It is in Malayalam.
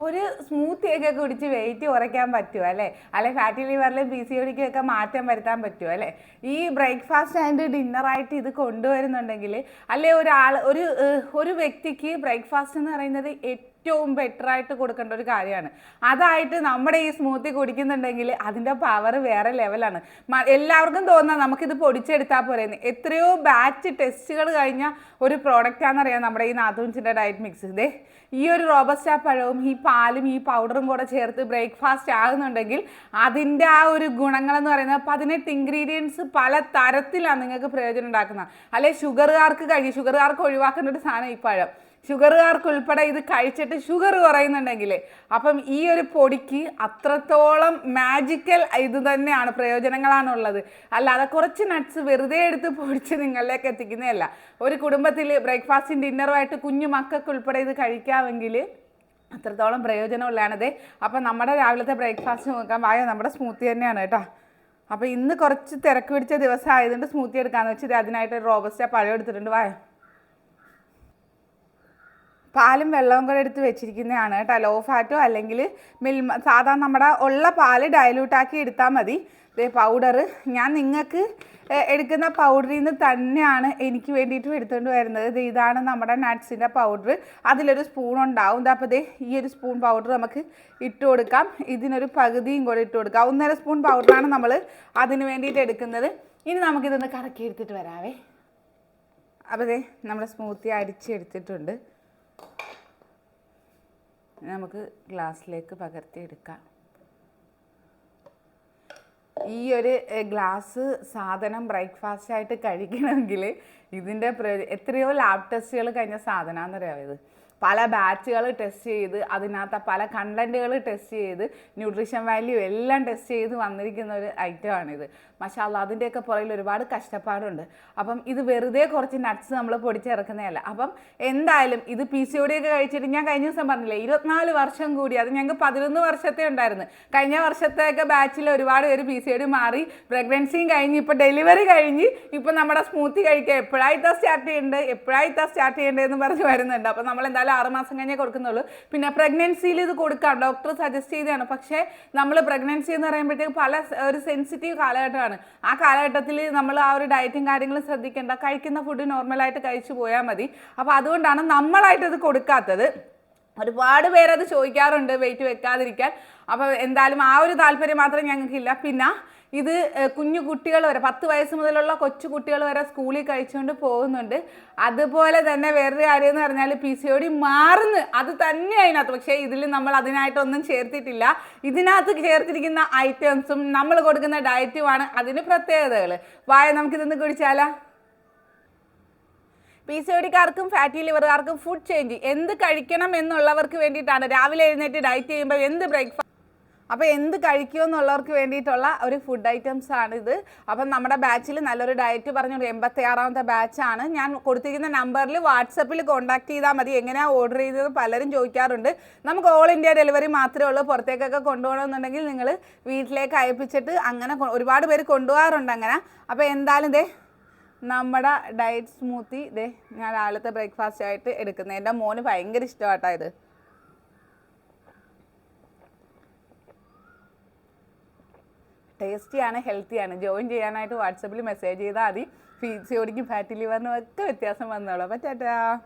ഒരു സ്മൂത്തി ഒക്കെ കുടിച്ച് വെയിറ്റ് കുറയ്ക്കാൻ പറ്റുമോ അല്ലേ? അല്ലെ ഫാറ്റി ലിവറിലും പി സി ഒക്കെ മാറ്റം വരുത്താൻ പറ്റുമോ അല്ലേ? ഈ ബ്രേക്ക്ഫാസ്റ്റ് ആൻഡ് ഡിന്നറായിട്ട് ഇത് കൊണ്ടുവരുന്നുണ്ടെങ്കിൽ അല്ലെ ഒരാൾ ഒരു ഒരു വ്യക്തിക്ക് ബ്രേക്ക്ഫാസ്റ്റ് എന്ന് പറയുന്നത് ഏറ്റവും ബെറ്റർ ആയിട്ട് കൊടുക്കേണ്ട ഒരു കാര്യമാണ്. അതായിട്ട് നമ്മുടെ ഈ സ്മൂത്തി കുടിക്കുന്നുണ്ടെങ്കിൽ അതിന്റെ പവർ വേറെ ലെവലാണ് എല്ലാവർക്കും തോന്നാം നമുക്കിത് പൊടിച്ചെടുത്താൽ പോരെ എത്രയോ ബാച്ച് ടെസ്റ്റുകൾ കഴിഞ്ഞ ഒരു പ്രോഡക്റ്റാണെന്നറിയാം നമ്മുടെ ഈ നാത്തൂൻസിന്റെ ഡയറ്റ് മിക്സ് ഇതേ ഈ ഒരു റോബസ്റ്റാ പഴവും ഈ പാലും ഈ പൗഡറും കൂടെ ചേർത്ത് ബ്രേക്ക്ഫാസ്റ്റ് ആകുന്നുണ്ടെങ്കിൽ അതിന്റെ ആ ഒരു ഗുണങ്ങളെന്ന് പറയുന്നത് പതിനെട്ട് ഇൻഗ്രീഡിയൻസ് പല തരത്തിലാണ് നിങ്ങൾക്ക് പ്രയോജനം ഉണ്ടാക്കുന്നത്. അല്ലെ ഷുഗറുകാർക്ക് കഴിയും ഷുഗറുകാർക്ക് ഒഴിവാക്കേണ്ട ഒരു സാധനം ഈ പഴം. ഷുഗറുകാർക്ക് ഉൾപ്പെടെ ഇത് കഴിച്ചിട്ട് ഷുഗർ കുറയുന്നുണ്ടെങ്കിൽ അപ്പം ഈ ഒരു പൊടിക്ക് അത്രത്തോളം മാജിക്കൽ ഇത് തന്നെയാണ് പ്രയോജനങ്ങളാണുള്ളത്. അല്ലാതെ കുറച്ച് നട്ട്സ് വെറുതെ എടുത്ത് പൊടിച്ച് നിങ്ങളിലേക്ക് എത്തിക്കുന്നതല്ല. ഒരു കുടുംബത്തിൽ ബ്രേക്ക്ഫാസ്റ്റും ഡിന്നറുമായിട്ട് കുഞ്ഞു മക്കൾക്ക് ഉൾപ്പെടെ ഇത് കഴിക്കാമെങ്കിൽ അത്രത്തോളം പ്രയോജനമുള്ളതാണത് അപ്പം നമ്മുടെ രാവിലത്തെ ബ്രേക്ക്ഫാസ്റ്റ് നോക്കാൻ വായ നമ്മുടെ സ്മൂത്തി തന്നെയാണ് കേട്ടോ. അപ്പോൾ ഇന്ന് കുറച്ച് തിരക്ക് പിടിച്ച ദിവസം ആയതുകൊണ്ട് സ്മൂത്തി എടുക്കാമെന്ന് വെച്ചിട്ട് അതിനായിട്ട് റോബസ്റ്റ പഴം എടുത്തിട്ടുണ്ട്. വായോ. പാലും വെള്ളവും കൂടെ എടുത്ത് വെച്ചിരിക്കുന്നതാണ് കേട്ടോ. ലോ ഫാറ്റോ അല്ലെങ്കിൽ മിൽമ സാധാ നമ്മുടെ ഉള്ള പാൽ ഡയലൂട്ടാക്കി എടുത്താൽ മതി. ഇതേ പൗഡർ ഞാൻ നിങ്ങൾക്ക് എടുക്കുന്ന പൗഡറിൽ നിന്ന് തന്നെയാണ് എനിക്ക് വേണ്ടിയിട്ടും എടുത്തുകൊണ്ട് വരുന്നത്. ഇത് ഇതാണ് നമ്മുടെ നട്ട്സിന്റെ പൗഡർ അതിലൊരു സ്പൂൺ ഉണ്ടാവും. അപ്പം ദേ ഈ ഒരു സ്പൂൺ പൗഡർ നമുക്ക് ഇട്ട് കൊടുക്കാം. ഇതിനൊരു പകുതിയും കൂടെ ഇട്ട് കൊടുക്കാം. ഒന്നര സ്പൂൺ പൗഡറാണ് നമ്മൾ അതിന് വേണ്ടിയിട്ട് എടുക്കുന്നത്. ഇനി നമുക്കിതൊന്ന് കറക്കി എടുത്തിട്ട് വരാവേ. അപ്പോൾ ദേ നമ്മുടെ സ്മൂത്തി അരിച്ചെടുത്തിട്ടുണ്ട്. നമുക്ക് ഗ്ലാസ്സിലേക്ക് പകർത്തിയെടുക്കാം. ഈ ഒരു ഗ്ലാസ് സാധനം ബ്രേക്ക്ഫാസ്റ്റ് ആയിട്ട് കഴിക്കണമെങ്കിൽ ഇതിന്റെ എത്രയോ ലാബ് ടെസ്റ്റുകൾ കഴിഞ്ഞ സാധനമാണെന്നറിയാം ഇത്? പല ബാച്ചുകൾ ടെസ്റ്റ് ചെയ്ത് അതിനകത്ത് പല കണ്ടന്റുകൾ ടെസ്റ്റ് ചെയ്ത് ന്യൂട്രീഷൻ വാല്യൂ എല്ലാം ടെസ്റ്റ് ചെയ്ത് വന്നിരിക്കുന്ന ഒരു ഐറ്റമാണിത് അത് അതിന്റെയൊക്കെ പുറകിൽ ഒരുപാട് കഷ്ടപ്പാടുണ്ട്. അപ്പം ഇത് വെറുതെ കുറച്ച് നട്ട്സ് നമ്മൾ പൊടിച്ചിറക്കുന്നതല്ല. അപ്പം എന്തായാലും ഇത് പി സി ഒക്കെ കഴിച്ചിട്ട് ഞാൻ കഴിഞ്ഞ ദിവസം പറഞ്ഞില്ലേ ഇരുപത്തിനാല് വർഷം കൂടി അത് ഞങ്ങൾക്ക് പതിനൊന്ന് വർഷത്തെ ഉണ്ടായിരുന്നു. കഴിഞ്ഞ വർഷത്തെയൊക്കെ ബാച്ചിൽ ഒരുപാട് പേര് പി സി മാറി പ്രഗ്നൻസിയും കഴിഞ്ഞ് ഇപ്പോൾ ഡെലിവറി കഴിഞ്ഞ് ഇപ്പോൾ നമ്മുടെ സ്മൂത്തി കഴിക്കുക എപ്പോഴായിട്ടാണ് സ്റ്റാർട്ട് ചെയ്യേണ്ടത് എപ്പോഴായിട്ടാണ് സ്റ്റാർട്ട് ചെയ്യേണ്ടതെന്ന് പറഞ്ഞ് വരുന്നുണ്ട്. അപ്പോൾ നമ്മൾ എന്തായാലും ആറ് മാസം കഴിഞ്ഞേ കൊടുക്കുന്നുള്ളൂ. പിന്നെ പ്രഗ്നൻസിയിൽ ഇത് കൊടുക്കാം. ഡോക്ടർ സജസ്റ്റ് ചെയ്തതാണ്. പക്ഷേ നമ്മൾ പ്രഗ്നൻസി എന്ന് പറയുമ്പോഴത്തേക്ക് പല ഒരു സെൻസിറ്റീവ് കാലഘട്ടമാണ്. ആ കാലഘട്ടത്തിൽ നമ്മൾ ആ ഒരു ഡയറ്റും കാര്യങ്ങളും ശ്രദ്ധിക്കേണ്ട. കഴിക്കുന്ന ഫുഡ് നോർമലായിട്ട് കഴിച്ചു പോയാൽ മതി. അപ്പോൾ അതുകൊണ്ടാണ് നമ്മളായിട്ടത് കൊടുക്കാത്തത്. ഒരുപാട് പേരത് ചോദിക്കാറുണ്ട് വെയിറ്റ് വെക്കാതിരിക്കാൻ. അപ്പോൾ എന്തായാലും ആ ഒരു താല്പര്യം മാത്രം ഞങ്ങൾക്കില്ല. പിന്നെ ഇത് കുഞ്ഞു കുട്ടികൾ വരെ പത്ത് വയസ്സ് മുതലുള്ള കൊച്ചു കുട്ടികൾ വരെ സ്കൂളിൽ കഴിച്ചുകൊണ്ട് പോകുന്നുണ്ട്. അതുപോലെ തന്നെ വേറൊരു കാര്യം എന്ന് പറഞ്ഞാൽ പി സി ഒ ഡി മാറുന്നു. അത് തന്നെ അതിനകത്ത്. പക്ഷേ ഇതിൽ നമ്മൾ അതിനായിട്ടൊന്നും ചേർത്തിട്ടില്ല. ഇതിനകത്ത് ചേർത്തിരിക്കുന്ന ഐറ്റംസും നമ്മൾ കൊടുക്കുന്ന ഡയറ്റുമാണ് അതിന് പ്രത്യേകതകൾ വായ നമുക്കിതൊന്ന് കുടിച്ചാലാ? പി സി ഒടിക്കാർക്കും ഫാറ്റി ലിവറുകാർക്കും ഫുഡ് ചേഞ്ച്. എന്ത് കഴിക്കണം എന്നുള്ളവർക്ക് വേണ്ടിയിട്ടാണ്. രാവിലെ എഴുന്നേറ്റ് ഡയറ്റ് ചെയ്യുമ്പോൾ എന്ത് ബ്രേക്ക്ഫാസ്റ്റ് അപ്പോൾ എന്ത് കഴിക്കുമെന്നുള്ളവർക്ക് വേണ്ടിയിട്ടുള്ള ഒരു ഫുഡ് ഐറ്റംസ് ആണ് ഇത്. അപ്പം നമ്മുടെ ബാച്ചിൽ നല്ലൊരു ഡയറ്റ് പറഞ്ഞു എൺപത്തി ആറാമത്തെ ബാച്ചാണ് ഞാൻ കൊടുത്തിരിക്കുന്ന നമ്പറിൽ വാട്സപ്പിൽ കോൺടാക്ട് ചെയ്താൽ മതി. എങ്ങനെയാണ് ഓർഡർ ചെയ്തത് പലരും ചോദിക്കാറുണ്ട്. നമുക്ക് ഓൾ ഇന്ത്യ ഡെലിവറി മാത്രമേ ഉള്ളൂ. പുറത്തേക്കൊക്കെ കൊണ്ടുപോകണമെന്നുണ്ടെങ്കിൽ നിങ്ങൾ വീട്ടിലേക്ക് അയപ്പിച്ചിട്ട് അങ്ങനെ ഒരുപാട് പേര് കൊണ്ടുപോകാറുണ്ട് അങ്ങനെ. അപ്പോൾ എന്തായാലും ദേ നമ്മുടെ ഡയറ്റ് സ്മൂത്തി ദേ ഞാൻ രാവിലത്തെ ബ്രേക്ക്ഫാസ്റ്റ് ആയിട്ട് എടുക്കുന്നത് എന്റെ മോന് ഭയങ്കര ഇഷ്ടമാട്ടോ ഇത്. ടേസ്റ്റിയാണ് ഹെൽത്തിയാണ്. ജോയിൻ ചെയ്യാനായിട്ട് വാട്സപ്പിൽ മെസ്സേജ് ചെയ്താൽ മതി. സി ഫാറ്റി ലിവറിനും ഒക്കെ വ്യത്യാസം വന്നോളൂ. അപ്പം ടാറ്റാ.